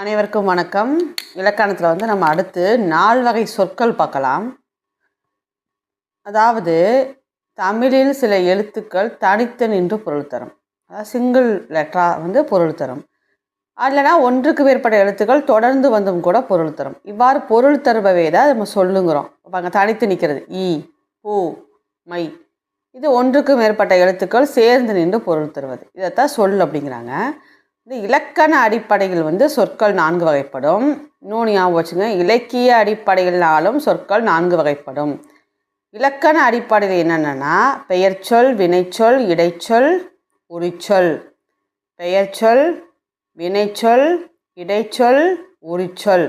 அனைவருக்கும் வணக்கம். இலக்கணத்தில் வந்து நம்ம அடுத்து நால் வகை சொற்கள் பார்க்கலாம். அதாவது தமிழில் சில எழுத்துக்கள் தனித்து நின்று பொருள் தரும். அதாவது சிங்கிள் லெட்டரா வந்து பொருள் தரும். இல்லைனா ஒன்றுக்கு மேற்பட்ட எழுத்துக்கள் தொடர்ந்து வந்தும் கூட பொருள் தரும். இவ்வாறு பொருள் தருபவை தான் நம்ம சொல்லுங்கிறோம். அப்போ அங்கே தனித்து நிற்கிறது ஈ பூ மை. இது ஒன்றுக்கு மேற்பட்ட எழுத்துக்கள் சேர்ந்து நின்று பொருள் தருவது. இதைத்தான் சொல் அப்படிங்கிறாங்க. இந்த இலக்கண அடிப்படையில் வந்து சொற்கள் நான்கு வகைப்படும். இன்னொன்று ஞாபகம் வச்சுங்க. இலக்கிய அடிப்படையினாலும் சொற்கள் நான்கு வகைப்படும். இலக்கண அடிப்படையில் என்னென்னா பெயர்ச்சொல் வினைச்சொல் இடைச்சொல் உரிச்சொல். பெயர்ச்சொல் வினைச்சொல் இடைச்சொல் உரிச்சொல்.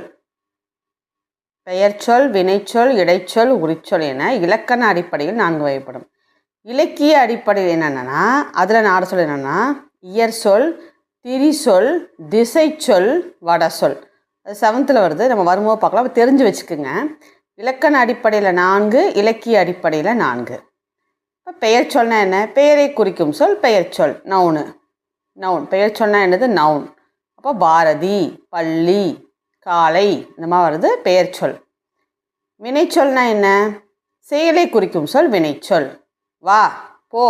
பெயர்ச்சொல் வினைச்சொல் இடைச்சொல் உரிச்சொல் என இலக்கண அடிப்படையில் நான்கு வகைப்படும். இலக்கிய அடிப்படையில் என்னென்னா அதில் நான் சொல் என்னென்னா இயற்சொல் திரிசொல் திசைச்சொல் வடசொல். அது செவன்த்தில் வருது. நம்ம வரும்போது பார்க்கலாம். தெரிஞ்சு வச்சுக்கோங்க. இலக்கண அடிப்படையில் நான்கு இலக்கிய அடிப்படையில் நான்கு. இப்போ பெயர் சொல்னா என்ன? பெயரை குறிக்கும் சொல் பெயர் சொல். நவுனு நவுன் பெயர் சொன்னா என்னது? நவுன் அப்போ பாரதி பள்ளி காலை இந்த மாதிரி வருது பெயர் சொல். வினைச்சொல்னா என்ன? செயலை குறிக்கும் சொல் வினைச்சொல். வா போ.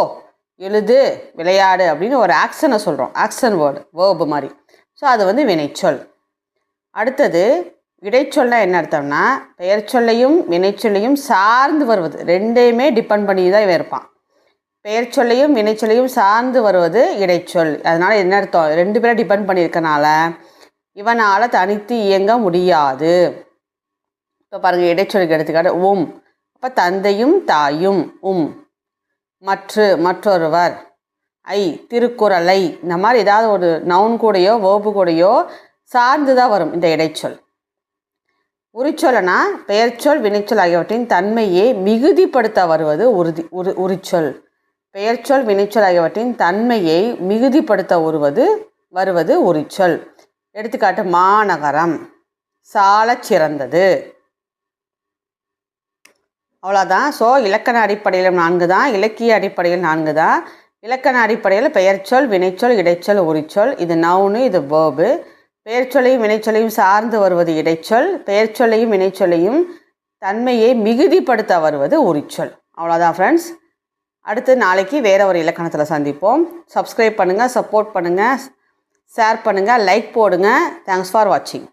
எழுது விளையாடு அப்படின்னு ஒரு ஆக்ஷனை சொல்கிறோம் ஆக்ஷன் வேர்டு வேர்பு மாதிரி. ஸோ அது வந்து வினைச்சொல். அடுத்தது இடைச்சொல்னா என்ன அர்த்தம்னா பெயர் சொல்லையும் வினைச்சொல்லையும் சார்ந்து வருவது. ரெண்டையுமே டிபெண்ட் பண்ணி தான் இவன் இருப்பான். பெயர் சொல்லையும் வினைச்சொல்லையும் சார்ந்து வருவது இடைச்சொல். அதனால் என்ன அர்த்தம்? ரெண்டு பேரும் டிபெண்ட் பண்ணியிருக்கனால இவனால் தனித்து இயங்க முடியாது. இப்போ பாருங்கள் இடைச்சொலுக்கு எடுத்துக்காட்டு உம். அப்போ தந்தையும் தாயும் உம். மற்று மற்றொருவர். ஐ திருக்குறளை. இந்த மாதிரி ஏதாவது ஒரு நவுன் கூடயோ வேர்பு கூடயோ சார்ந்து தான் வரும் இந்த இடைச்சொல். உரிச்சொல்னா பெயர்ச்சொல் வினைச்சொல் ஆகியவற்றின் தன்மையை மிகுதிப்படுத்த வருவது உறுதி உரு உரிச்சொல். பெயர்ச்சொல் வினைச்சொல் ஆகியவற்றின் தன்மையை மிகுதிப்படுத்த வருவது வருவது உரிச்சொல். எடுத்துக்காட்டு மாநகரம். சாலச் சிறந்தது. அவ்வளோதான் ஸோ இலக்கண அடிப்படையில் நான்கு தான் இலக்கிய அடிப்படையில் நான்கு தான் இலக்கண அடிப்படையில் பெயர்ச்சொல் வினைச்சொல் இடைச்சொல் உரிச்சொல். இது நவுனு இது வேர்பு பெயர்ச்சொல்லையும் வினைச்சொல்லையும் சார்ந்து வருவது இடைச்சொல். பெயர்ச்சொல்லையும் வினைச்சொல்லையும் தன்மையை மிகுதிப்படுத்த வருவது உரிச்சொல். அவ்வளோதான் ஃப்ரெண்ட்ஸ் அடுத்து நாளைக்கு வேறு ஒரு இலக்கணத்தில் சந்திப்போம். சப்ஸ்கிரைப் பண்ணுங்கள் சப்போர்ட் பண்ணுங்கள் ஷேர் பண்ணுங்கள் லைக் போடுங்க. தேங்க்ஸ் ஃபார் வாட்சிங்